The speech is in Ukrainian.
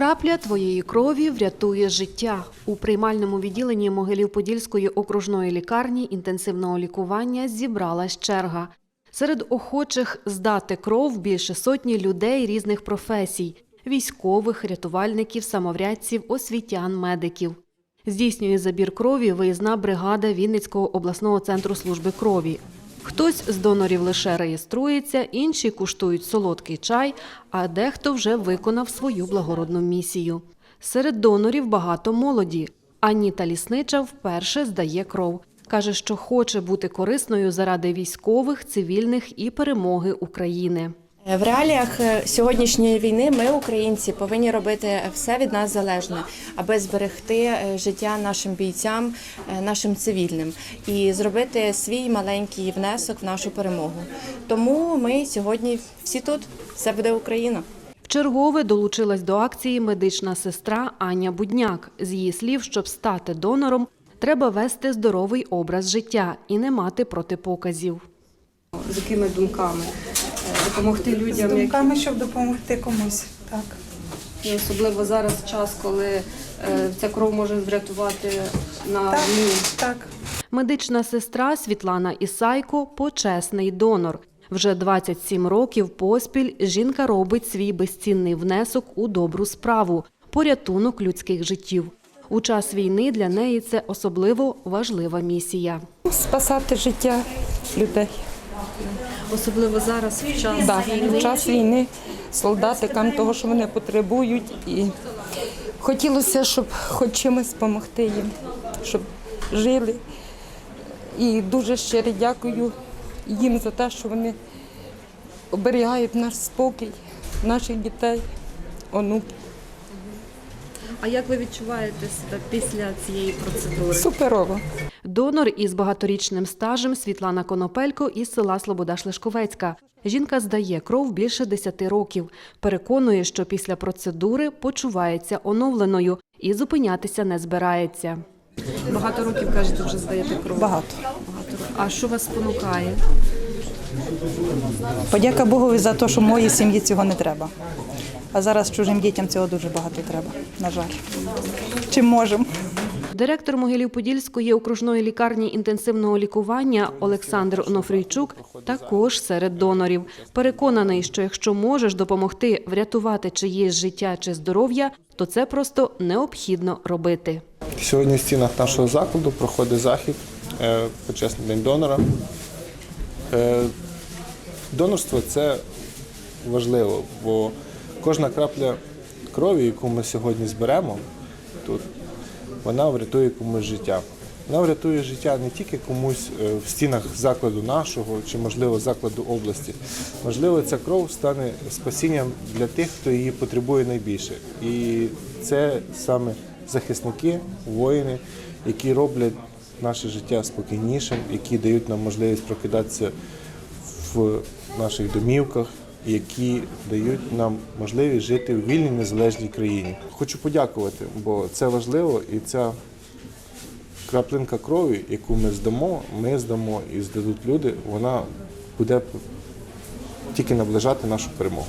Крапля твоєї крові врятує життя. У приймальному відділенні Могилів-Подільської окружної лікарні інтенсивного лікування зібралась черга. Серед охочих здати кров більше сотні людей різних професій – військових, рятувальників, самоврядців, освітян, медиків. Здійснює забір крові виїзна бригада Вінницького обласного центру служби крові. Хтось з донорів лише реєструється, інші куштують солодкий чай, а дехто вже виконав свою благородну місію. Серед донорів багато молоді. Аніта Ліснича вперше здає кров. Каже, що хоче бути корисною заради військових, цивільних і перемоги України. В реаліях е, сьогоднішньої війни ми, українці, повинні робити все від нас залежне, аби зберегти е, життя нашим бійцям, е, нашим цивільним і зробити свій маленький внесок в нашу перемогу. Тому ми сьогодні всі тут. Все буде Україна. Вчергове долучилась до акції медична сестра Аня Будняк. З її слів, щоб стати донором, треба вести здоровий образ життя і не мати протипоказів. з якими думками Е, допомогти людям, які думками, щоб допомогти комусь. Так. і особливо зараз час, коли е, ця кров може врятувати на Так. так. Медична сестра Світлана Ісайко почесний донор. Вже 27 років поспіль жінка робить свій безцінний внесок у добру справу порятунок людських життів. У час війни для неї це особливо важлива місія. спасати життя людей. Особливо зараз в час Да, війни. в час війни солдатикам того, що вони потребують, і хотілося, щоб хоч чимось допомогти їм, щоб жили. І дуже щиро дякую їм за те, що вони оберігають наш спокій, наших дітей, онуків. А як ви відчуваєте себе після цієї процедури? Суперово. Донор із багаторічним стажем Світлана Конопелько із села Слобода Шлешковецька. Жінка здає кров більше 10 років. Переконує, що після процедури почувається оновленою і зупинятися не збирається. Багато років кажете, вже здаєте кров. Багато. Багато років. А що вас спонукає? Подяка Богові за те, що моїй сім'ї цього не треба. А зараз чужим дітям цього дуже багато треба. На жаль. Чим можемо. Директор Могилів-Подільської окружної лікарні інтенсивного лікування Олександр Онофрійчук також серед донорів. Переконаний, що якщо можеш допомогти врятувати чиєсь життя чи здоров'я, то це просто необхідно робити. Сьогодні в стінах нашого закладу проходить захід е, почесний день донора. Е, Донорство це важливо, бо кожна крапля крові, яку ми сьогодні зберемо тут, вона врятує комусь життя. Вона врятує життя не тільки комусь е, в стінах закладу нашого чи, можливо, закладу області. Можливо, ця кров стане спасінням для тих, хто її потребує найбільше. І це саме захисники, воїни, які роблять наше життя спокійнішим, які дають нам можливість прокидатися в наших домівках, які дають нам можливість жити в вільній незалежній країні. Хочу подякувати, бо це важливо і ця краплинка крові, яку ми здамо, ми здамо і здадуть люди, вона буде тільки наближати нашу перемогу.